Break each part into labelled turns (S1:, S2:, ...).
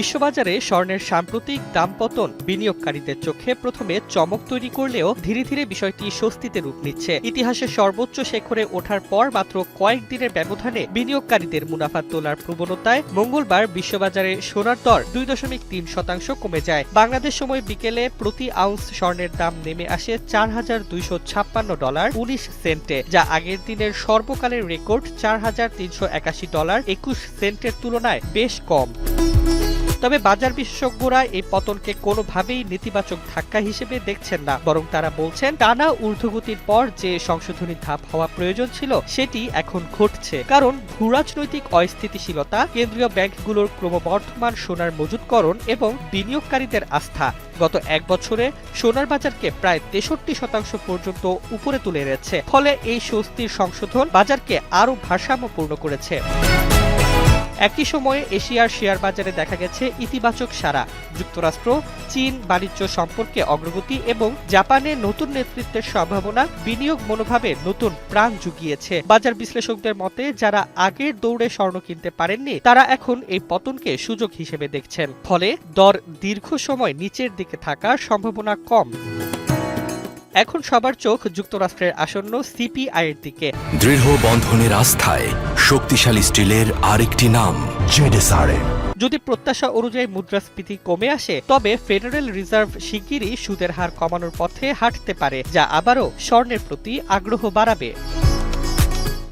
S1: বিশ্ববাজারে স্বর্ণের সাম্প্রতিক দাম পতন বিনিয়োগকারীদের চোখে প্রথমে চমক তৈরি করলেও ধীরে ধীরে বিষয়টি স্বস্তিতে রূপ নিচ্ছে। ইতিহাসে সর্বোচ্চ শেখরে ওঠার পর মাত্র কয়েক দিনের ব্যবধানে বিনিয়োগকারীদের মুনাফা তোলার প্রবণতায় মঙ্গলবার বিশ্ববাজারে সোনার দর দুই দশমিক তিন শতাংশ কমে যায়। বাংলাদেশ সময় বিকেলে প্রতি আউন্স স্বর্ণের দাম নেমে আসে চার হাজার দুইশো ছাপ্পান্ন ডলার উনিশ সেন্টে, যা আগের দিনের সর্বকালের রেকর্ড চার হাজার তিনশো একাশি ডলার একুশ সেন্টের তুলনায় বেশ কম। তবে বাজার বিশেষজ্ঞরা এই পতনকে কোনোভাবেই নেতিবাচক ধাক্কা হিসেবে দেখছেন না। বরং তারা বলছেন, টানা ঊর্ধ্বগতির পর যে সংশোধনী ধাপ হওয়া প্রয়োজন ছিল, সেটি এখন ঘটছে। কারণ ভূরাজনৈতিক অস্থিতিশীলতা, কেন্দ্রীয় ব্যাংকগুলোর ক্রমবর্ধমান সোনার মজুতকরণ এবং বিনিয়োগকারীদের আস্থা গত এক বছরে সোনার বাজারকে প্রায় তেষট্টি শতাংশ পর্যন্ত উপরে তুলে এনেছে। ফলে এই স্বস্তির সংশোধন বাজারকে আরও ভারসাম্যপূর্ণ করেছে। একই সময়ে এশিয়ার শেয়ার বাজারে দেখা গেছে ইতিবাচক সারা যুক্তরাষ্ট্র, চীন বাণিজ্য সম্পর্কে অগ্রগতি এবং জাপানের নতুন নেতৃত্বের সম্ভাবনা বিনিয়োগ মনোভাবে নতুন প্রাণ জুগিয়েছে। বাজার বিশ্লেষকদের মতে, যারা আগের দৌড়ে স্বর্ণ কিনতে পারেননি, তারা এখন এই পতনকে সুযোগ হিসেবে দেখছেন। ফলে দর দীর্ঘ সময় নিচের দিকে থাকার সম্ভাবনা কম। এখন সবার চোখ যুক্তরাষ্ট্রের আসন্ন সিপিআই এর দিকে।
S2: দৃঢ় বন্ধনের আস্থায় শক্তিশালী স্টিলের আরেকটি নাম
S3: জেডেসআরএম
S1: যদি প্রত্যাশা অনুযায়ী মুদ্রাস্ফীতি কমে আসে, তবে ফেডারেল রিজার্ভ শিগগিরই সুদের হার কমানোর পথে হাঁটতে পারে, যা আবারও স্বর্ণের প্রতি আগ্রহ বাড়াবে।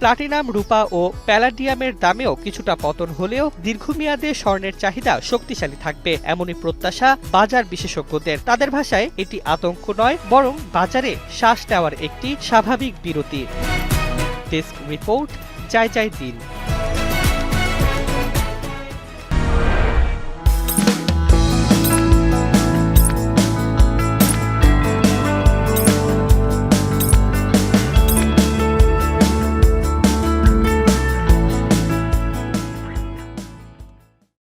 S1: প্লাটিনাম রূপা ও প্যালাডিয়ামের দামেও কিছুটা পতন হলেও দীর্ঘমেয়াদে স্বর্ণের চাহিদা শক্তিশালী থাকবে, এমনই প্রত্যাশা বাজার বিশেষজ্ঞদের। তাদের ভাষায়, এটি আতঙ্ক নয়, বরং বাজারে শ্বাস নেওয়ার একটি স্বাভাবিক বিরতি। Desk report ใจใ